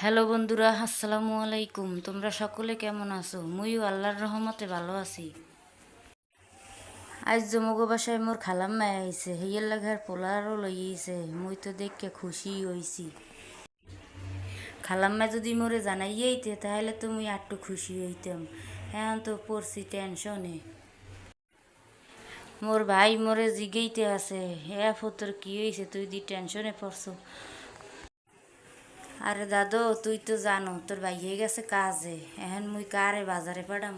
Hello বন্ধুরা, আসসালামু আলাইকুম। তোমরা সকলে কেমন আছো? মুইও আল্লাহর রহমতে ভালো আছি। আজ জমগো বাসায় মোর খালাম মায় আইছে হেয়ের লাগার পোলারও লইয়েছে মুই তো দেখকে খুশি হইছি। খালাম্মা যদি মোরে জানাইয়েইতে তাহলে তো মুই আটটু খুশি হইতাম। এখন তো পড়ছি টেনশনে। মোর ভাই মোরে জিগেইতে আছে হ্যাঁ ফতর, কি হয়েছে তুই দি টেনশনে পড়ছো? আরে দাদু, তুই তো জানো, তোর ভাইয়ে গেছে কাজে। এখন মুই কারে বাজারে পাঠাম?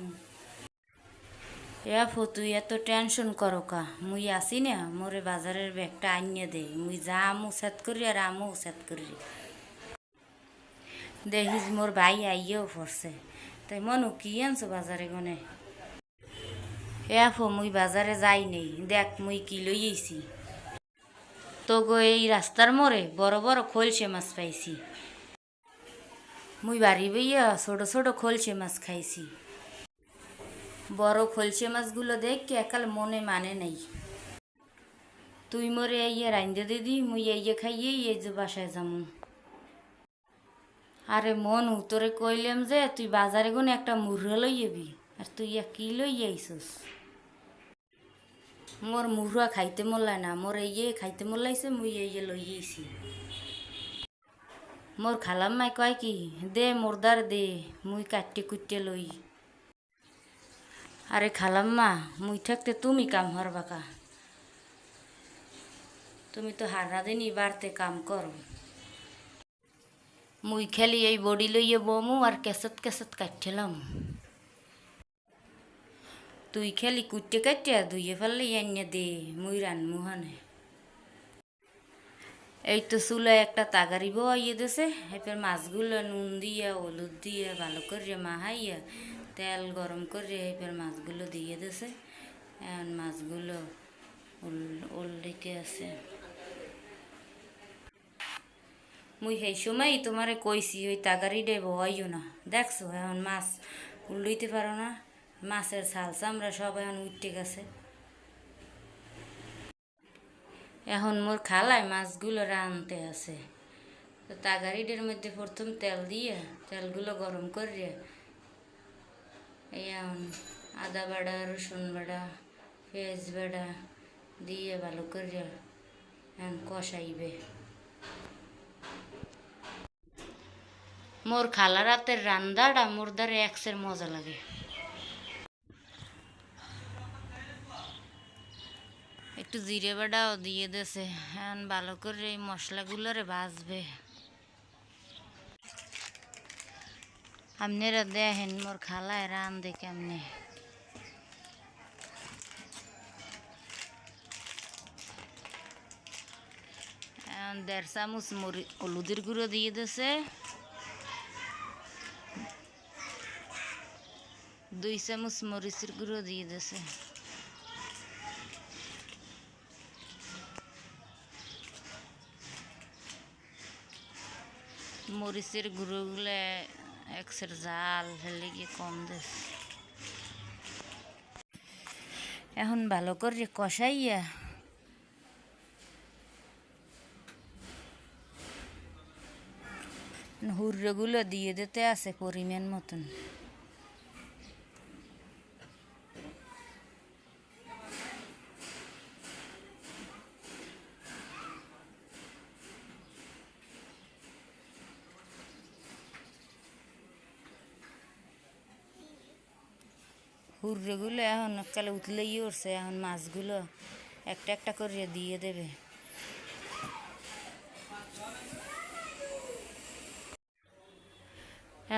এফো তুই এত টেনশন করো কা। মুই আসি না, মোরে বাজারের ব্যাগটা আনিয়ে দে। মুই যা আমু সেট করি আর আমু সেট করি। দেখিস, মোর ভাই আইয়েও পড়ছে। তাই মনু, কি আনছো বাজারে গনে? এফো মুই বাজারে যাই নেই। দেখ, মুই কি লইয়েছি তো গো এই রাস্তার মোড়ে বড় বড় খোলসে মাছ পাইছি। মুই বাড়ি বইয়া ছোট ছোট খোলসে মাছ খাইছি। বড় খোলসে মাছগুলো দেখকে একাল মনে মানে নাই। তুই মোরে ইয়ে রাইন্দে দিদি মুই ইয়ে খাইয়ে এই যে বাসায় যামু। আরে মন উতরে কইলাম যে তুই বাজারে কোন একটা মুরগা লই যাবি আর তুই ইয়া কি লই আইসস? মোর মুরগা খাইতে মরলাই না, মোর ইয়ে খাইতে মরলাইছে মুই ইয়ে লই আইছি। মোর খালাম মাই কয় কি, দে মোরদার দে, মুই কাটতে কুটতে লই। আরে খালাম্মা মুই থাকতে তুমি কাম হরবাকা তুমি তো হারা দিনই বাড়তে কাম করো। মুই খেলি এই বডি লইয়ে বমু আর কেসত কেসত কাটছিলাম তুই খেলি কুটতে কাটতে ধুইয়ে ফেললে, এনে দে, মুই রানমু হানে। এই তো চুলায় একটা তাগারি বইয়ে দিছে। এরপর মাছগুলো নুন দিয়ে, হলুদ দিয়ে, ভালো করে মাহাইয়া তেল গরম করে এরপর মাছগুলো দিয়ে দিছে। এখন মাছগুলো উল্লেকে আছে। মুই সেই সময় তোমারে কইছি, ওই তাগারিডে বহাইও না। দেখছ, এখন মাছ উল্লইতে পারো না। মাছের ছাল চামড়া সব এখন উঠতে গেছে। এখন মোর খালায় মাছগুলো রানতে আছে। তো তাগারিডের মধ্যে প্রথম তেল দিয়ে তেলগুলো গরম করিয়ে এই আদা বাড়া রসুন বাড়া পেঁয়াজ বাড়া দিয়ে ভালো করিয়া এখন কষাইবে। মোর খালা রাতের রান্দাটা মোর দ্বারে একসের মজা লাগে। একটু জিরে বাটাও দিয়ে দেছে এখন ভালো করে এই মশলাগুলোরে ভাজবে। আপনারা দেখেন মোর খালায় রান দে কেমনে। এখন দেড় চামচ মরি হলুদের গুঁড়ো দিয়ে দিছে দুই চামচ মরিচের গুঁড়ো দিয়ে দিছে মরিচের গুঁড়োগুলো একসের জাল ফেলে গিয়ে কম দেশ এখন ভালো করে কষাইয়া হুর্রগুলো দিয়ে দিতে আছে পরিমাণ মতন। হুররেগুলো এখন কালে উঠলেই উঠছে, এখন মাছগুলো একটা একটা করে দিয়ে দেবে।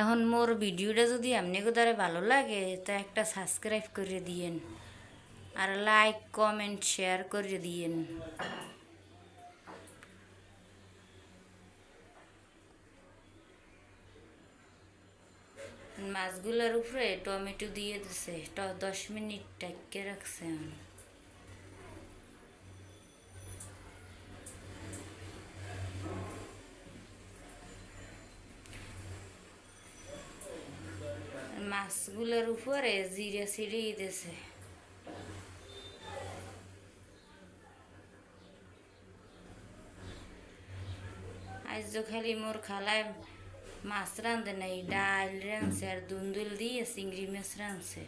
এখন মোর ভিডিওটা যদি আপনাকে দ্বারা ভালো লাগে, তা একটা সাবস্ক্রাইব করে দিয়েন। আর লাইক, কমেন্ট, শেয়ার করে দিয়েন। মাছগুলোর উপরে টমেটো দিয়ে দিছে দশ মিনিট টাইকে রাখছে। মাছগুলোর উপরে জিরে ছিড়িয়ে দিছে আজ খালি মোর খালায় মাছ রাঁধে নাই ডাল রাঁধছে আর দুন্দুল দিয়ে চিংড়ি মাছ রাঁধছে